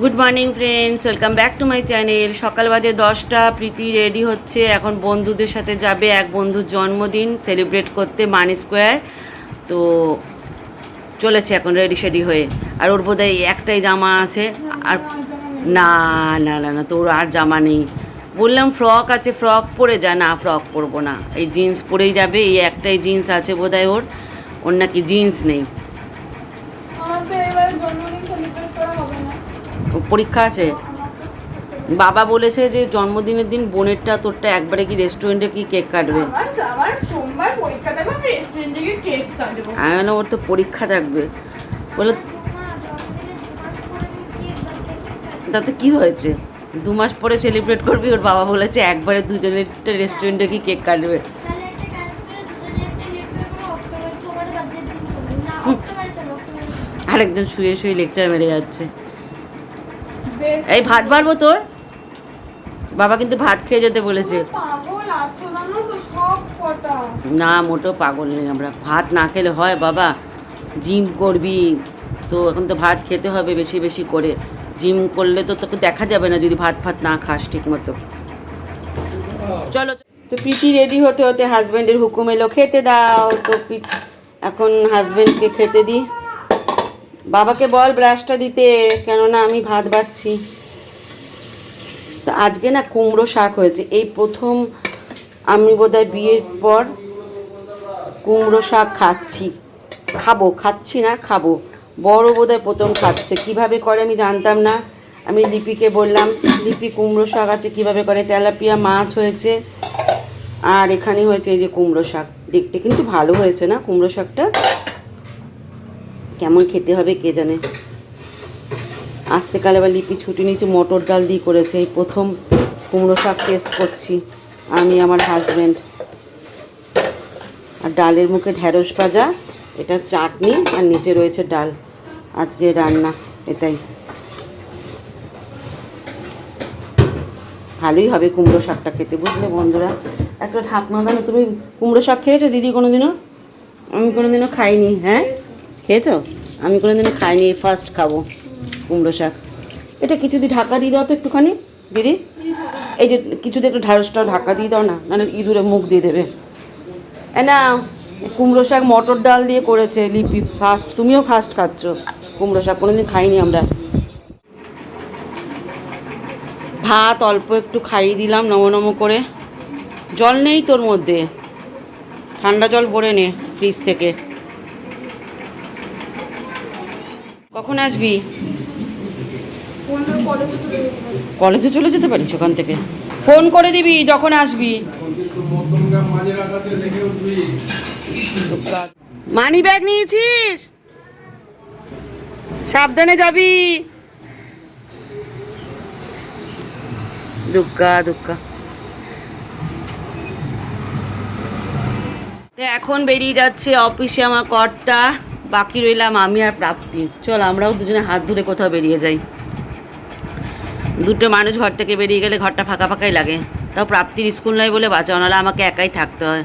Good morning friends welcome back to my channel সকাল বাজে দশটা, প্রীতি রেডি হচ্ছে। এখন বন্ধুদের সাথে যাবে এক বন্ধুর জন্মদিন সেলিব্রেট করতে মানি স্কোয়ার। তো চলেছে এখন রেডি সেডি হয়ে। আর ওর বোধহয় একটাই জামা আছে। আর না না না না, তোর আর জামা নেই। বললাম, ফ্রক আছে, ফ্রক পরে যা। না, ফ্রক পরবো না। এই জিন্স পরেই যাবে। এই একটাই জিন্স আছে বোধহয় ওর। ওর নাকি জিন্স নেই আমার তো এবারে জন্মদিন সেলিব্রেট করা হবে না ও পরীক্ষা আছে। বাবা বলেছে যে জন্মদিনের দিন বোনেরটা তোরটা একবারে কি রেস্টুরেন্টে কি কেক কাটবে? আমার আমার সোমবার পরীক্ষা দেবো আমি ওর তো পরীক্ষা থাকবে। বলে তাতে কি হয়েছে? দু মাস পরে সেলিব্রেট করবি? ওর বাবা বলেছে একবারে দুজনের রেস্টুরেন্টে কি কেক কাটবে। আরেকজন শুয়ে শুয়ে লেকচার মেরে যাচ্ছে। এই ভাত বাড়বো তোর? বাবা কিন্তু ভাত খেয়ে যেতে বলেছে। না মোটো পাগল নেই আমরা। ভাত না খেলে হয় বাবা। জিম করবি তো এখন তো ভাত খেতে হবে বেশি বেশি করে। জিম করলে তো তোকে দেখা যাবে না যদি ভাত ফাত না খাস ঠিক মতো চলো। তো প্রীতি রেডি হতে হতে হাজব্যান্ডের হুকুম এলো। খেতে দাও। তো এখন হাজব্যান্ডকে খেতে দিই বাবাকে বল ব্রাশটা দিতে, কেননা আমি ভাত বাড়ছি তো আজকে না কুমড়ো শাক হয়েছে। এই প্রথম আমি বোধহয় বিয়ের পর কুমড়ো শাক খাচ্ছি। খাব, খাচ্ছি না, খাব। বড় বোধহয় প্রথম খাচ্ছে। কীভাবে করে আমি জানতাম না। আমি লিপিকে বললাম, লিপি, কুমড়ো শাক আছে, কীভাবে করে? তেলাপিয়া মাছ হয়েছে, আর এখানে হয়েছে এই যে কুমড়ো শাক। দেখতে কিন্তু ভালো হয়েছে না কুমড়ো শাকটা? কেমন খেতে হবে কে জানে? কালে আবার লিপি ছুটি নিচে মটর ডাল দিয়ে করেছে। এই প্রথম কুমড়ো শাক টেস্ট করছি আমি আমার হাজব্যান্ড আর ডালের মুখে ঢ্যাঁড়স ভাজা এটা চাটনি আর নিচে রয়েছে ডাল। আজকে রান্না এটাই। ভালোই হবে কুমড়ো শাকটা খেতে বুঝলে বন্ধুরা? একটা ঢাকনা দাও না, তুমি কুমড়ো শাক খেয়েছো দিদি কোনো দিনও আমি কোনো দিনও খাইনি হ্যাঁ? খেয়েছো? আমি কোনো দিনও খাইনি ফার্স্ট খাব কুমড়ো শাক। এটা কিছু দিয়ে ঢাকা দিয়ে দাও তো একটুখানি, দিদি। এই যে কিছুতে একটু ঢ্যাঁড়সটা ঢাকা দিয়ে দাও না, নাহলে ইঁদুরে মুখ দিয়ে দেবে। না কুমড়ো শাক মটর ডাল দিয়ে করেছে লিপি ফার্স্ট তুমিও ফার্স্ট খাচ্ছ কুমড়ো শাক, কোনোদিন খাইনি আমরা। ভাত অল্প একটু খাইয়ে দিলাম, নম নম করে। জল নেই তোর মধ্যে। ঠান্ডা জল ভরে নে ফ্রিজ থেকে। কখন আসবি? কলেজে চলে যেতে পারিস ওখান থেকে। ফোন করে দিবি যখন আসবি। মানি ব্যাগ নিয়েছিস? সাবধানে যাবি। দুগ্গা দুগ্গা। এখন বেরিয়ে যাচ্ছে অফিসে আমার কর্তা। বাকি রইলাম আমি আর প্রাপ্তি। চল, আমরাও দুজনে হাত ধরে কোথাও বেরিয়ে যাই। দুটো মানুষ ঘর থেকে বেরিয়ে গেলে ঘরটা ফাঁকা ফাঁকাই লাগে। তাও প্রাপ্তির স্কুল নয় বলে বাঁচাও, নাহলে আমাকে একাই থাকতে হয়।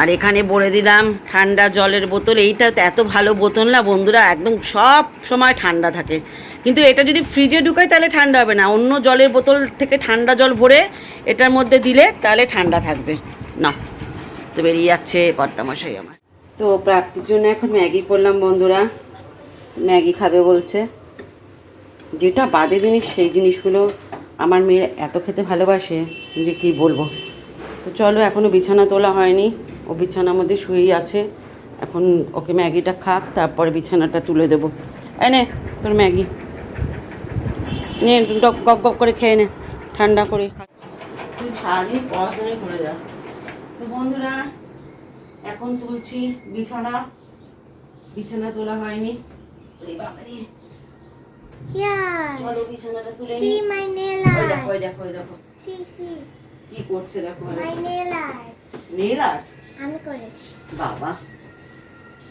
আর এখানে বলে দিলাম, ঠান্ডা জলের বোতল, এইটা এত ভালো বোতল না বন্ধুরা, একদম সব সময় ঠান্ডা থাকে। কিন্তু এটা যদি ফ্রিজে ঢুকায় তাহলে ঠান্ডা হবে না। অন্য জলের বোতল থেকে ঠান্ডা জল ভরে এটার মধ্যে দিলে তাহলে ঠান্ডা থাকবে। না তো বেরিয়ে যাচ্ছে কর্তামশাই আমার। তো প্রাপ্তির জন্য এখন ম্যাগি করলাম বন্ধুরা। ম্যাগি খাবে বলছে। যেটা বাজে জিনিস, সেই জিনিসগুলো আমার মেয়ে এত খেতে ভালোবাসে যে কি বলব। তো চলো এখনও বিছানা তোলা হয়নি। ও বিছানার মধ্যে শুয়েই আছে। এখন ওকে ম্যাগিটা খাক, তারপরে বিছানাটা তুলে দেবো। এই নে, তোর ম্যাগি। নে গক গক করে খেয়ে নে। ঠান্ডা করে খা। তুই সারাদিন পড়াশোনাই করে যা। তো বন্ধুরা এখন তুলছি বিছানা। বিছানা তোলা হয়নি। ওরে চলো বিছানাটা তুলে দেখো দেখো দেখো। See, see. কি করছে দেখো My nail art. নীল আর আমি করেছি। বাবা।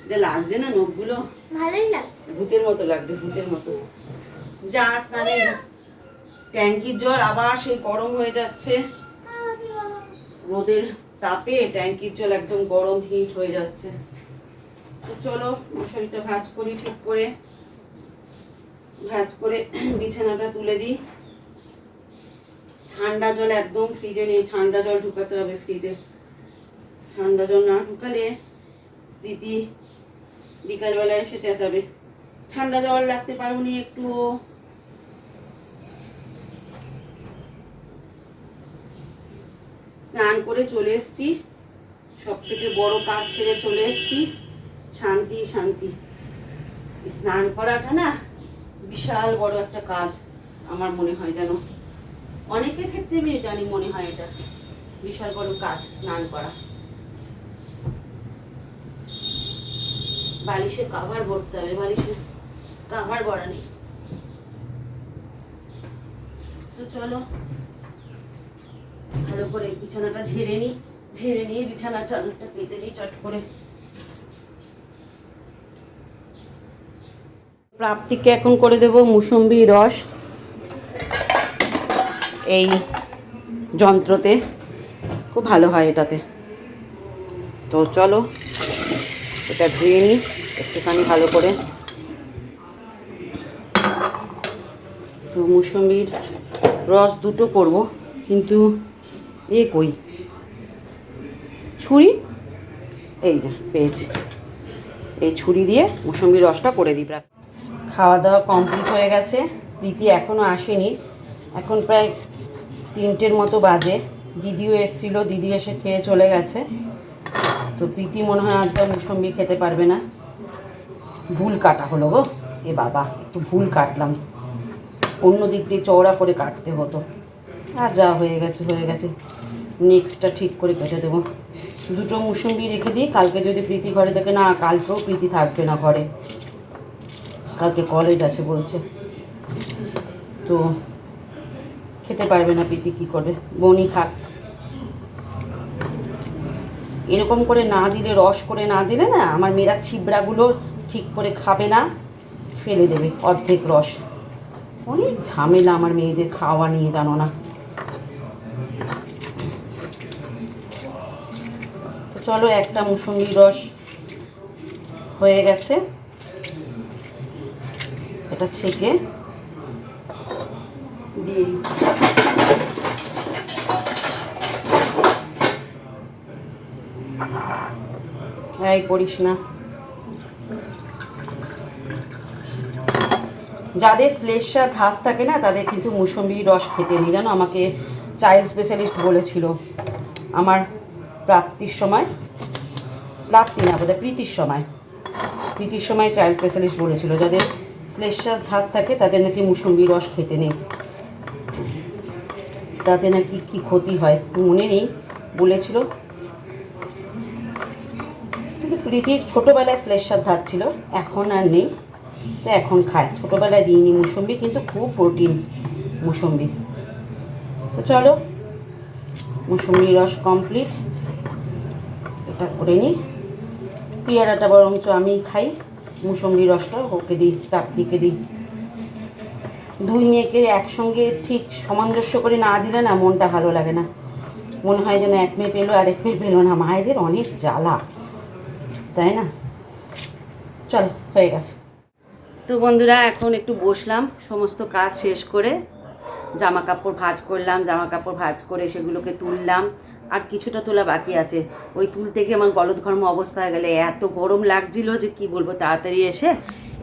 যে লাগছে না নখগুলো? ভালোই লাগছে। ভূতের মতো লাগছে ভূতের মতো। যা স্নানে। ট্যাঙ্কির জল আবার সেই গরম হয়ে যাচ্ছে। রোদের তাপে ট্যাঙ্কির জল একদম গরম হিট হয়ে যাচ্ছে। তো চলো মশারিটা ভাজ করি ঠিক করে। ভাজ করে বিছানাটা তুলে দিই। ঠান্ডা জল একদম ফ্রিজে নেই, ঠান্ডা জল ঢুকাতে হবে ফ্রিজে। ঠান্ডা জল না ঢুকালে প্রীতি বিকালবেলা এসে চেঁচাবে। ঠান্ডা জল রাখতে পারোনি একটু স্নান করে চলে এসেছি। সব থেকে বড় কাজ ছেড়ে চলে এসেছি। শান্তি শান্তি। স্নান করাটা না বিশাল বড় একটা কাজ আমার মনে হয় যেন অনেকের ক্ষেত্রে আমি জানি মনে হয় এটা। বিশাল বড় কাজ স্নান করা। বালিশে কাভার ভরতে হবে, বালিশে কাভার ভরা নেই। তো চলো ভালো করে বিছানাটা ঝেড়ে নিই ঝেড়ে নিয়ে বিছানার চাদরটা পেতে নিই চট করে। প্রাপ্তিকে এখন করে দেব মুসম্বি রস এই যন্ত্রতে। খুব ভালো হয় এটাতে। তো চলো, এটা ধুয়ে নিই একটুখানি ভালো করে। তো মুসম্বির রস দুটো করব, কিন্তু এ কই? ছুরি? এই যে, পেয়েছি। এই ছুরি দিয়ে মুসম্বি রসটা করে দিই প্রায়। খাওয়া দাওয়া কমপ্লিট হয়ে গেছে। প্রীতি এখনও আসেনি। এখন প্রায় তিনটের মতো বাজে। দিদিও এসেছিল, দিদি এসে খেয়ে চলে গেছে। তো প্রীতি মনে হয় আজকে মুসম্বি খেতে পারবে না। ভুল কাটা হলো গো। এ বাবা, একটু ভুল কাটলাম। অন্য দিক দিয়ে চওড়া করে কাটতে হতো। আর যা হয়ে গেছে হয়ে গেছে। নেক্সটটা ঠিক করে কেটে দেবো। দুটো মুসম্বি রেখে দিই। কালকে যদি প্রীতি ঘরে থাকে, না, কালকেও প্রীতি থাকবে না ঘরে। কালকে কলেজ আছে বলছে। তো খেতে পারবে না প্রীতি, কী করবে? বনি খাক। এরকম করে না দিলে, রস করে না দিলে না, আমার মেয়েরা ছিবড়াগুলো ঠিক করে খাবে না, ফেলে দেবে অর্ধেক রস। অনেক ঝামেলা আমার মেয়েদের খাওয়া নিয়ে, জানো না। চলো একটা মুসম্বি রস হয়ে গেছে। এটা ছেঁকে দিয়ে এই করিস না। যাদের শ্লেষার ধাস থাকে না, তাদের কিন্তু মুসম্বি রস খেতে নেই। জানো, আমাকে চাইল্ড স্পেশালিস্ট বলেছিল। আমার প্রাপ্তির সময়, প্রাপ্তি না, বোধহয় প্রীতির সময়। প্রীতির সময় চাইল্ড স্পেশালিস্ট বলেছিল, যাদের শ্লেষার ধাস থাকে, তাদের নাকি মুসম্বি রস খেতে নেই। তাতে নাকি কি ক্ষতি হয় মনে নেই, বলেছিল। প্রীতির ছোটোবেলায় শ্লেষার ধাত ছিল, এখন আর নেই। তো এখন খায়। ছোটোবেলায় দিইনি মুসম্বি, কিন্তু খুব প্রোটিন মুসম্বি। তো চলো মুসম্বি রস কমপ্লিট এটা করে নিই। পেয়ারাটা বরঞ্চ আমি খাই মুসম্বি রসটা ওকে দিই, প্রাপ্তিকে দিই। দুই মেয়েকে একসঙ্গে ঠিক সামঞ্জস্য করে না দিলে না মনটা ভালো লাগে না। মনে হয় যেন এক মেয়ে পেল আর এক মেয়ে পেল না। মায়েদের অনেক জ্বালা, তাই না? চল, হয়ে গেছে। তো বন্ধুরা, এখন একটু বসলাম, সমস্ত কাজ শেষ করে জামা কাপড় ভাজ করলাম জামা কাপড় ভাজ করে সেগুলোকে তুললাম। আর কিছুটা তোলা বাকি আছে। ওই তুলতে গিয়ে আমার গলদ ঘর্ম অবস্থা হয়ে গেলে এত গরম লাগছিল যে কি বলব, তাড়াতাড়ি এসে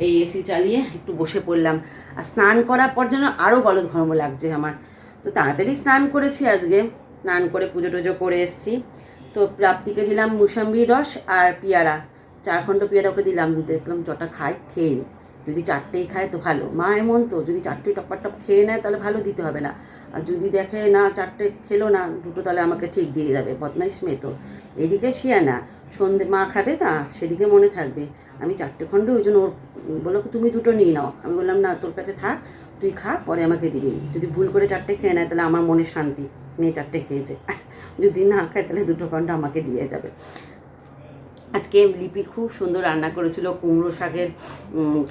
এই এসি চালিয়ে একটু বসে পড়লাম। আর স্নান করার পর যেন আরও গলদ ঘর্ম লাগছে আমার। তো তাড়াতাড়ি স্নান করেছি আজকে। স্নান করে পুজো টুজো করে এসেছি। তো প্রাপ্তিকে দিলাম মুসাম্বির রস আর পিয়ারা। চার খণ্ড পেয়ারা ওকে দিলাম, দেখলাম জটা খায়, খেয়ে নি। যদি চারটেই খায় তো ভালো। মা এমন তো, যদি চারটেই টপ্পা টপ খেয়ে নেয় তাহলে ভালো দিতে হবে না। আর যদি দেখে, না, চারটে খেলো না, দুটো তাহলে আমাকে ঠিক দিয়ে যাবে। বদমাইশ মেয়ে তো। এদিকে শিয়া না সন্ধে, মা খাবে না? সেদিকে মনে থাকবে। আমি চারটে খণ্ড ওই জন্য ওর বলল, তুমি দুটো নিয়ে নাও। আমি বললাম, না, তোর কাছে থাক, তুই খা, পরে আমাকে দিবি। যদি ভুল করে চারটে খেয়ে নেয় তাহলে আমার মনে শান্তি। মেয়ে চারটে খেয়েছে। যদি না খায় তাহলে দুটো খণ্ড আমাকে দিয়ে যাবে। আজকে লিপি খুব সুন্দর রান্না করেছিল, কুমড়ো শাকের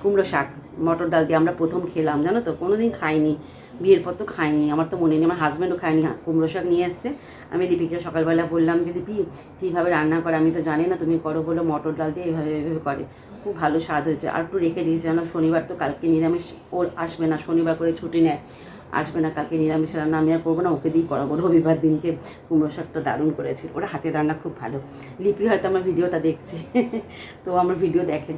কুমড়ো শাক, মটর ডাল দিয়ে আমরা প্রথম খেলাম, জানো তো? কোনো দিন খাইনি, বিয়ের পর তো খাইনি, আমার তো মনে নেই, আমার হাজব্যান্ডও খায়নি হা- কুমড়ো শাক নিয়ে এসছে। আমি লিপিকে সকালবেলা বললাম যে, লিপি, কীভাবে রান্না করে? আমি তো জানি না, তুমি করো বলো, মটর ডাল দিয়ে এইভাবে এইভাবে করে। খুব ভালো স্বাদ হয়েছে। আর একটু রেখে দিয়েছে যেন শনিবার তো কালকে নিরামিষ ওর আসবে না, শনিবার করে ছুটি নেয়। আসবে না কালকে নিরামিষ রান্না আমি আর করব না ওকে দিয়েই করাবো রবিবার দিনকে কুমড়ো শাকটা দারুণ করেছে ওরা হাতের রান্না খুব ভালো লিপি হয়তো আমার ভিডিওটা দেখছে তো আমার ভিডিও দেখে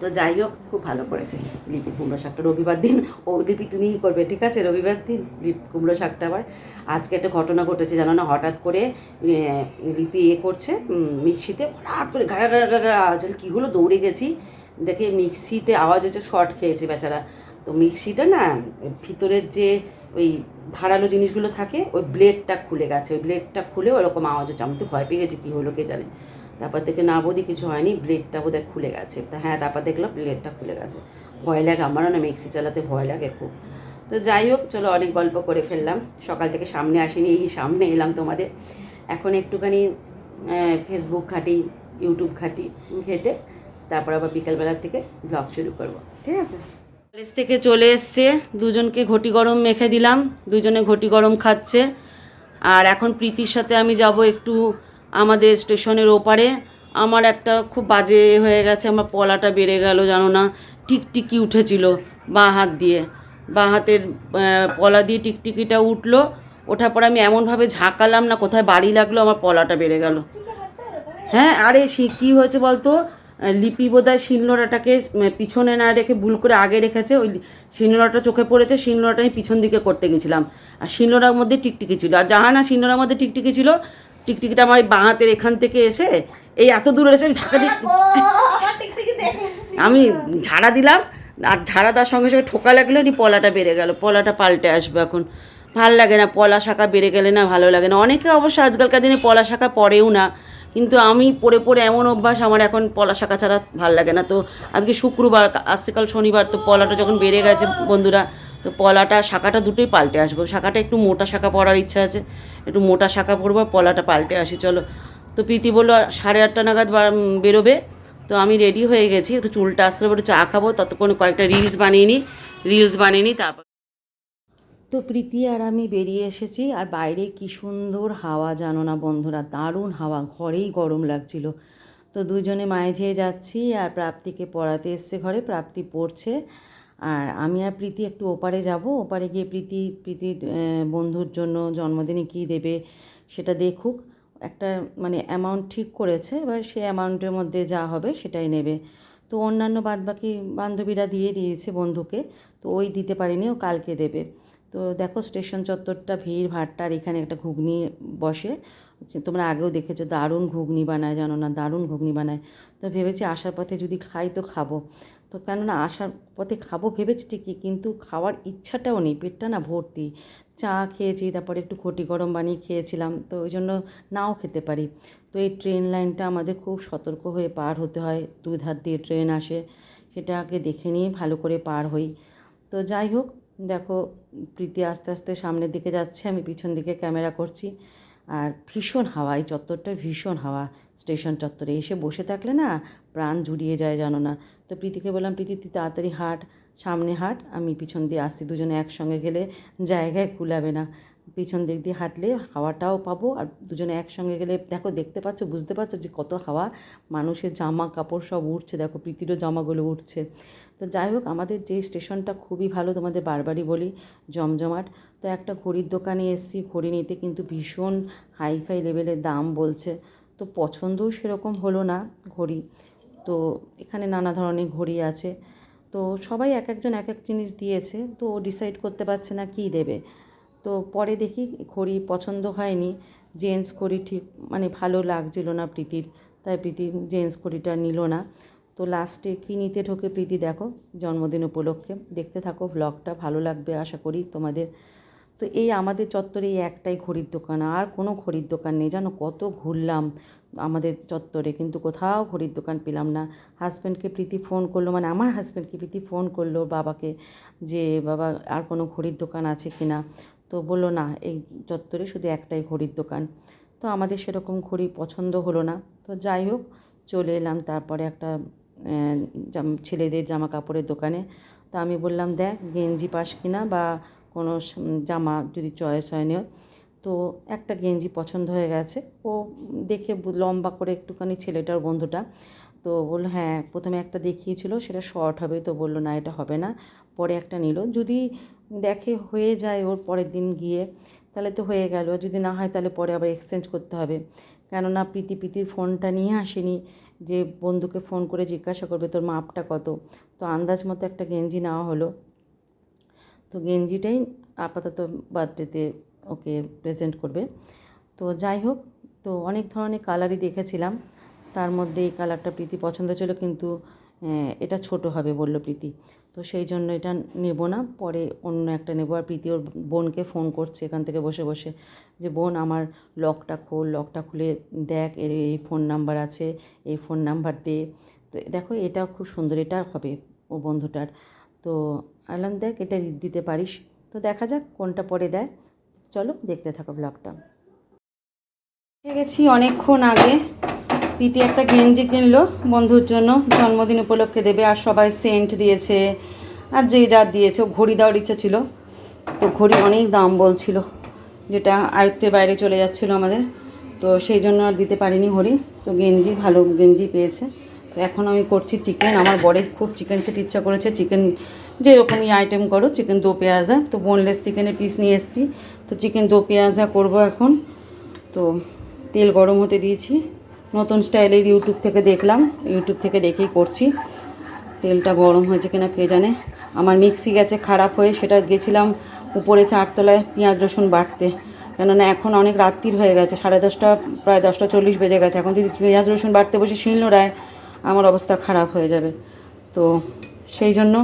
তো যাই হোক খুব ভালো করেছে লিপি কুমড়ো শাকটা রবিবার দিন ও লিপি তুমিই করবে ঠিক আছে রবিবার দিন লিপ কুমড়ো শাকটা আবার আজকে একটা ঘটনা ঘটেছে জানো না হঠাৎ করে লিপি এ করছে মিক্সিতে হঠাৎ করে ঘাড়া ঘাড়া ঘাড়া আওয়াজ কী হলো দৌড়ে গেছি দেখে মিক্সিতে আওয়াজ হচ্ছে শর্ট খেয়েছে বেচারা তো মিক্সিটা না, ভিতরের যে ওই ধারালো জিনিসগুলো থাকে, ওই ব্লেডটা খুলে গেছে। ওই ব্লেডটা খুলে ওরকম আওয়াজ হচ্ছে। আমি তো ভয় পেয়ে গেছি, কী হলো কে জানে। তারপর থেকে না বোধই কিছু হয়নি ব্লেডটা বোধহয় খুলে গেছে। তা হ্যাঁ তারপর দেখলাম ব্লেডটা খুলে গেছে। ভয় লাগে, আমারও না মিক্সি চালাতে ভয় লাগে খুব। তো যাই হোক, চলো অনেক গল্প করে ফেললাম। সকাল থেকে সামনে আসিনি, এই সামনে এলাম তোমাদের। এখন একটুখানি ফেসবুক ঘাটি ইউটিউব ঘাটি ঘেটে, তারপর আবার বিকালবেলার থেকে ব্লগ শুরু করব। ঠিক আছে? কলেজ থেকে চলে এসছে। দুজনকে ঘটি গরম মেখে দিলাম। দুজনে ঘটি গরম খাচ্ছে। আর এখন প্রীতির সাথে আমি যাব একটু আমাদের স্টেশনের ওপারে। আমার একটা খুব বাজে হয়ে গেছে। আমার পলাটা বেড়ে গেল, জানো না। টিকটিকি উঠেছিল বাঁ হাত দিয়ে। বাঁ হাতের পলা দিয়ে টিকটিকিটা উঠল। ওঠার পর আমি এমনভাবে ঝাঁকালাম না, কোথায় বাড়ি লাগল, আমার পলাটা বেড়ে গেল। হ্যাঁ আরে সে কী হয়েছে বলতো? লিপি বোধহয় শিলনোড়াটাকে পিছনে না রেখে ভুল করে আগে রেখেছে ওই শিলনোড়াটা চোখে পড়েছে শিলনোড়াটা আমি পিছন দিকে করতে গেছিলাম। আর শিলনোড়ার মধ্যে টিকটিকি ছিল। আর জাহানা শিলনোড়ার মধ্যে টিকটিকি ছিল টিকটিকিটা আমার বাঁ হাতের এখান থেকে এসে এই এত দূরে এসে আমি ঝাঁকা আমি ঝাড়া দিলাম আর ঝাড়া দেওয়ার সঙ্গে সঙ্গে ঠোকা লাগল নি পলাটা বেড়ে গেল পলাটা পাল্টে আসবে এখন। ভালো লাগে না পলা শাখা বেড়ে গেলে না ভালো লাগে না। অনেকে অবশ্য আজকালকার দিনে পলা শাখা পরেও না। কিন্তু আমি পড়ে পড়ে এমন অভ্যাস আমার এখন পলা শাখা ছাড়া ভালো লাগে না। তো আজকে শুক্রবার আজকাল শনিবার, তো পলাটা যখন বেড়ে গেছে বন্ধুরা, তো পলাটা, শাখাটা দুটোই পাল্টে আসব। শাখাটা একটু মোটা শাখা পরার ইচ্ছা আছে। একটু মোটা শাখা পরবো পলাটা পাল্টে আসি, চলো। তো প্রীতি বলল, সাড়ে আটটা নাগাদ বেরোবে। তো আমি রেডি হয়ে গেছি, একটু চুলটা আসলে একটু চা খাব, ততক্ষণ কয়েকটা রিলস বানিয়ে নিই। রিলস বানিয়ে নিই, তারপর তো প্রীতি আর আমি বেরিয়ে এসেছি আর বাইরে কি সুন্দর হাওয়া, জানো না বন্ধুরা, দারুণ হাওয়া, ঘরেই গরম লাগছিল। তো দুজনে মায়ে ঝেয়ে যাচ্ছি আর প্রাপ্তিকে পড়াতে এসছে ঘরে, প্রাপ্তি পড়ছে। আর আমি আর প্রীতি একটু ওপারে যাব, ওপারে গিয়ে প্রীতি প্রীতির বন্ধুর জন্য জন্মদিনে কী দেবে সেটা দেখুক। একটা মানে অ্যামাউন্ট ঠিক করেছে, এবার সেই অ্যামাউন্টের মধ্যে যা হবে সেটাই নেবে। তো অন্যান্য বাদবাকি বান্ধবীরা দিয়ে দিয়েছে বন্ধুকে, তো ওই দিতে পারেনি, ও কালকে দেবে। তো দেখো স্টেশন চত্বরটা, ভিড়, ভাট্টা আর এখানে একটা ঘুগনি বসে। তোমরা আগেও দেখেছ, দারুণ ঘুগনি বানায়, জানো না? দারুণ ঘুগনি বানায়। তো ভেবেছি আসার পথে যদি খাই তো খাব। তো কেননা আসার পথে খাব ভেবেছি ঠিকই, কিন্তু খাওয়ার ইচ্ছাটাও নেই, পেটটা না ভর্তি। চা খেয়েছি, তারপরে একটু খটি গরম বানিয়ে খেয়েছিলাম, তো ওই জন্য নাও খেতে পারি। তো এই ট্রেন লাইনটা আমাদের খুব সতর্ক হয়ে পার হতে হয় দুই ধার দিয়ে ট্রেন আসে সেটাকে দেখে নিয়ে ভালো করে পার হই। তো যাই হোক দেখো, প্রীতি আস্তে আস্তে সামনের দিকে যাচ্ছে, আমি পিছন দিকে ক্যামেরা করছি। আর ভীষণ হাওয়া, এই চত্বরটা ভীষণ হাওয়া, স্টেশন চত্বরে। এসে বসে থাকলে না প্রাণ জুড়িয়ে যায়, জানো না। তো প্রীতিকে বললাম, প্রীতি, তুই তাড়াতাড়ি হাঁট, সামনে হাঁট, আমি পিছন দিয়ে আসছি, দুজনে একসঙ্গে গেলে জায়গায় কুলাবে না। পিছন দিক দিয়ে হাঁটলে হাওয়াটাও পাবো, আর দুজনে একসঙ্গে গেলে, দেখো, দেখতে পাচ্ছ, বুঝতে পারছ যে কত হাওয়া, মানুষের জামা কাপড় সব উঠছে দেখো, প্রীতিরও জামাগুলো উঠছে তো যাই হোক, আমাদের যে স্টেশনটা খুবই ভালো, তোমাদের বারবারই বলি, জমজমাট। তো একটা ঘড়ির দোকানে এসেছি, ঘড়ি নিতে কিন্তু ভীষণ হাইফাই লেভেলের দাম বলছে। তো পছন্দও সেরকম হলো না ঘড়ি। তো এখানে নানা ধরনের ঘড়ি আছে। তো সবাই এক একজন এক এক জিনিস দিয়েছে, তো ও ডিসাইড করতে পারছে না কী দেবে। তো পরে দেখি ঘড়ি পছন্দ হয়নি জেন্টস ঘড়ি ঠিক মানে ভালো লাগছিল না প্রীতির, তাই প্রীতি জেন্টস ঘড়িটা নিল না। তো লাস্টে কী নিতে ঢোকে প্রীতি, দেখো, জন্মদিন উপলক্ষে। দেখতে থাকো ব্লগটা ভালো লাগবে, আশা করি তোমাদের। তো এই আমাদের চত্বরে এই একটাই ঘড়ির দোকান, আর কোনো ঘড়ির দোকান নেই। জানো, কত ঘুরলাম আমাদের চত্বরে, কিন্তু কোথাও ঘড়ির দোকান পেলাম না। হাজব্যান্ডকে প্রীতি ফোন করল মানে আমার হাজব্যান্ডকে প্রীতি ফোন করল, বাবাকে, যে, বাবা, আর কোনো ঘড়ির দোকান আছে কি না তো বলল, না, এই চত্বরে শুধু একটাই ঘড়ির দোকান। তো আমাদের সেরকম ঘড়ি পছন্দ হলো না। তো যাই হোক, চলে এলাম। তারপরে একটা ছেলেদের জামা কাপড়ের দোকানে। তো আমি বললাম, দেখ, গেঞ্জি পাস কিনা বা কোনো জামা যদি চয়েস হয়নি তো একটা গেঞ্জি পছন্দ হয়ে গেছে। ও দেখে লম্বা করে একটুখানি ছেলেটার বন্ধুটা, তো বলল হ্যাঁ প্রথমে একটা দেখিয়েছিল, সেটা শর্ট হবে। তো বলল, না, এটা হবে না। পরে একটা নিল। যদি দেখে হয়ে যায় ওর পরের দিন গিয়ে, তাহলে তো হয়ে গেল। যদি না হয়, তাহলে পরে আবার এক্সচেঞ্জ করতে হবে। কেননা, প্রীতি, প্রীতির ফোনটা নিয়ে আসেনি। যে বন্ধুকে ফোন করে জিজ্ঞাসা করবে, তোর মাপটা কত? তো আন্দাজ মতো একটা গেঞ্জি নেওয়া হলো। তো গেঞ্জিটাই আপাতত বার্থডেতে ওকে প্রেজেন্ট করবে। তো যাই হোক, তো অনেক ধরনের কালারই দেখেছিলাম। তার মধ্যে এই কালারটা প্রীতি পছন্দ ছিল, কিন্তু এটা ছোট হবে বলল প্রীতি। তো সেই জন্য এটা নেব না। পরে অন্য একটা নেব। আর প্রীতি ওর বোনকে ফোন করছে এখান থেকে বসে বসে যে, বোন, আমার লকটা খোল, লকটা খুলে দেখ, এর এই ফোন নাম্বার আছে, এই ফোন নাম্বার দে। তো দেখো, এটা খুব সুন্দর, এটা হবে ও বন্ধুটার। তো আলাম, দেখ, এটা দিতে পারিস। তো দেখা যাক কোনটা পরে দেয়। চলো, দেখতে থাকো ব্লগটা। গেছি অনেকক্ষণ আগে। প্রীতি একটা গেঞ্জি কিনলো, বন্ধুর জন্য জন্মদিন উপলক্ষে দেবে, আর সবাই সেন্ট দিয়েছে, আর যে যা দিয়েছে ঘড়ি দেওয়ার ইচ্ছা ছিল। তো ঘড়ি অনেক দাম বলছিল, যেটা আয়ত্তের বাইরে চলে যাচ্ছিল আমাদের। তো সেই জন্য আর দিতে পারিনি ঘড়ি। তো গেঞ্জি, ভালো গেঞ্জি পেয়েছে। তো এখন আমি করছি চিকেন। আমার বরের খুব চিকেন খেতে ইচ্ছা করেছে। চিকেন যেরকমই আইটেম করো, চিকেন দো পেঁয়াজা। তো বোনলেস চিকেনের পিস নিয়ে এসেছি। তো চিকেন দো পেঁয়াজা করব এখন। তো তেল গরম হতে দিয়েছি। নতুন স্টাইলের ইউটিউব থেকে দেখলাম। ইউটিউব থেকে দেখেই করছি। তেলটা গরম হয়েছে কিনা কে জানে। আমার মিক্সি গেছে খারাপ হয়ে, সেটা গেছিলাম উপরে চারতলায় পেঁয়াজ রসুন বাটতে। কেননা এখন অনেক রাত্রির হয়ে গেছে, সাড়ে দশটা, প্রায় দশটা চল্লিশ বেজে গেছে। এখন যদি পেঁয়াজ রসুন বাড়তে বসে শিলনোড়ায় আমার অবস্থা খারাপ হয়ে যাবে। তো সেই জন্য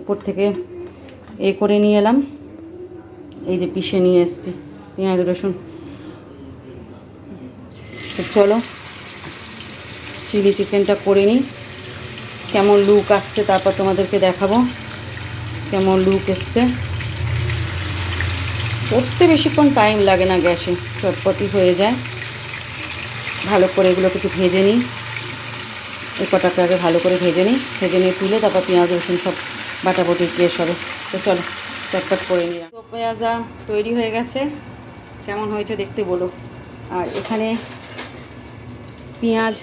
উপর থেকে এ করে নিয়ে এলাম। এই যে পিষে নিয়ে এসেছি পেঁয়াজ রসুন। চলো চিলি চিকেনটা করে নিই। কেমন লুক আসছে তারপর তোমাদেরকে দেখাবো। কেমন লুক এসছে। করতে বেশিক্ষণ টাইম লাগে না গ্যাসে, চটপটি হয়ে যায়। ভালো করে এগুলো কিছু ভেজে নিই। এই কটাকে আগে ভালো করে ভেজে নিই। ভেজে নিয়ে তুলে তারপর পেঁয়াজ, রসুন সব বাটাবটি পেশ হবে। তো চলো, চটপট করে নিই তো পেঁয়াজা তৈরি হয়ে গেছে। কেমন হয়েছে দেখতে বলো। আর এখানে পেঁয়াজ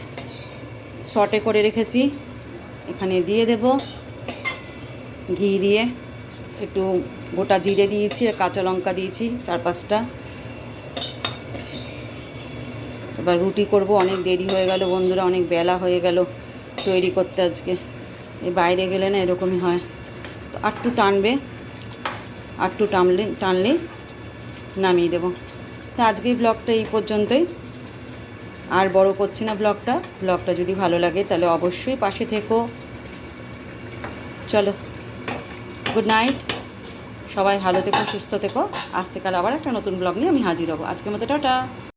শর্টে করে রেখেছি। এখানে দিয়ে দেব। ঘি দিয়ে একটু গোটা জিরে দিয়েছি আর কাঁচা লঙ্কা দিয়েছি, চার পাঁচটা। এবার রুটি করব, অনেক দেরি হয়ে গেল বন্ধুরা, অনেক বেলা হয়ে গেল তৈরি করতে আজকে। এ বাইরে গেলে না এরকমই হয়। তো আটটু টানবে, আটটু টানলে টানলে নামিয়ে দেবো। তো আজকের ব্লগটা এই পর্যন্তই। আর বড় করছি না ব্লগটা। ব্লগটা যদি ভালো লাগে তাহলে অবশ্যই পাশে থেকো। চলো গুড নাইট সবাই ভালো থেকো, সুস্থ থেকো। আসতে কাল আবার একটা নতুন ব্লগ নিয়ে আমি হাজির হব। আজকের মতো, টাটা।